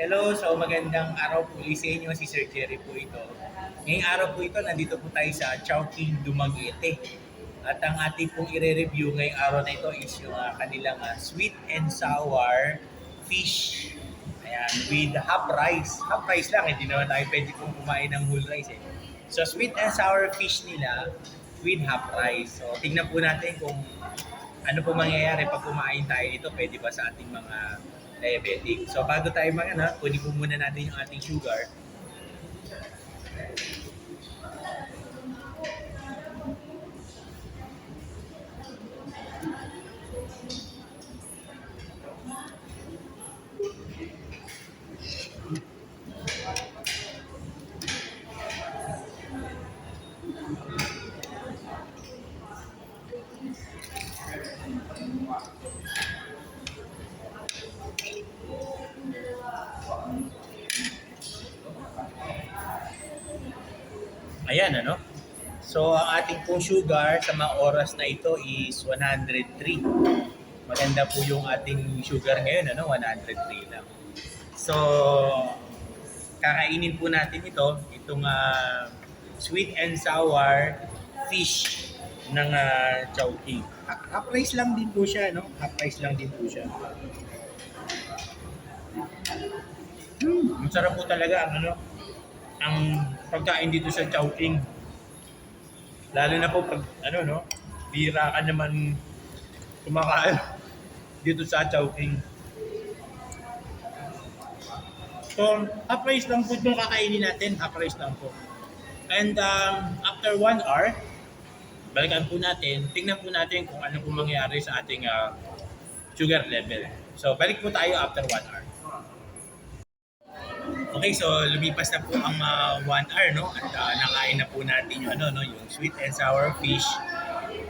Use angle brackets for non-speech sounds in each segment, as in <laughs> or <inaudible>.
Hello, so magandang araw po ulit sa inyo. Si Sir Jerry po ito. Ngayong araw po ito, nandito po tayo sa Chowking Dumaguete. At ang ating pong i-review ngayong araw na ito is yung ah, kanilang ah, sweet and sour fish. Ayan, with half rice. Half rice lang, hindi naman tayo pwede pong kumain ng whole rice eh. So sweet and sour fish nila with half rice. So tingnan po natin kung ano po mangyayari pag kumain tayo nito, pwede ba sa ating mga diabetic. So bago tayo mga na, kunin po muna natin yung ating sugar. Ayan, ano? So, ang ating pong sugar sa mga oras na ito is 103. Maganda po yung ating sugar ngayon, ano? 103 lang. So, kakainin po natin ito, itong ah, sweet and sour fish ng uh, Chowking. Ha- Half rice lang din po siya, no? Half rice lang din po siya. Hmm, ang sarap po talaga ang ano, ang pagkain dito sa Chowking. Lalo na po pag ano no, bira ka naman kumakain <laughs> dito sa Chowking. So, half rice lang po itong kakainin natin. Half rice lang po. And um, after one hour, balikan po natin, tingnan po natin kung ano po mangyayari sa ating ah, sugar level. So, balik po tayo after one hour. Okay, so lumipas na po ang uh, one hour, no? At uh, nakain na po natin yung, ano, no, yung sweet and sour fish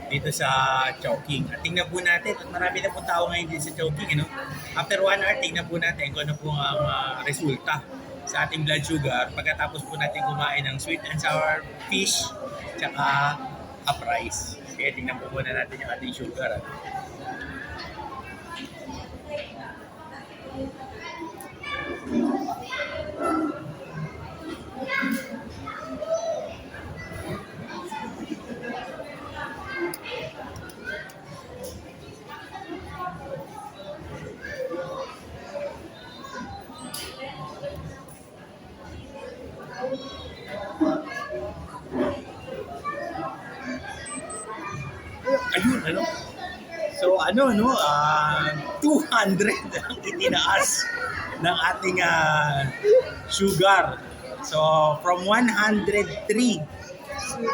dito sa Chowking. At tingnan po natin, at marami na po tao ngayon dito sa Chowking, ano? After one hour, tingnan po natin kung ano po ang uh, resulta sa ating blood sugar pagkatapos po natin kumain ng sweet and sour fish tsaka a rice. Kaya tingnan po muna natin yung ating sugar. Ano? Ayun, ano? So ano, no? ah 200 ang itinaas ng ating ah, sugar. So from 103,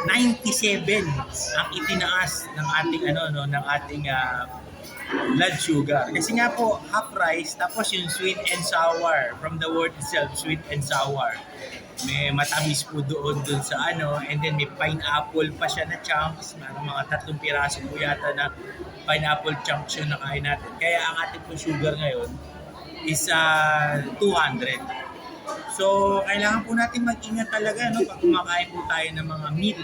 97 ang itinaas ng ating ano no ng ating ah, blood sugar. Kasi nga po half rice tapos yung sweet and sour from the word itself sweet and sour. May matamis po doon doon sa ano and then may pineapple pa siya na chunks, mga, mga tatlong piraso po yata na pineapple chunks yung nakain natin. Kaya ang ating po sugar ngayon is ah, 200. So, kailangan po natin mag-ingat talaga no, pag kumakain po tayo ng mga meal.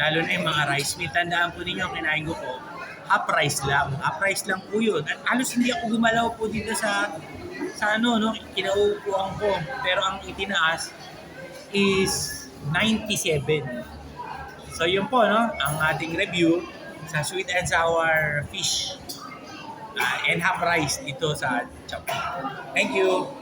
Lalo na yung mga rice meal. Tandaan po ninyo, kinain ko po, half rice lang. Half rice lang po yun. At halos hindi ako gumalaw po dito sa sa ano, no, kinauupuan ko. Pero ang itinaas is 97. So, yun po, no, ang ating review sa sweet and sour fish uh, and half rice dito sa Chowking. Thank you!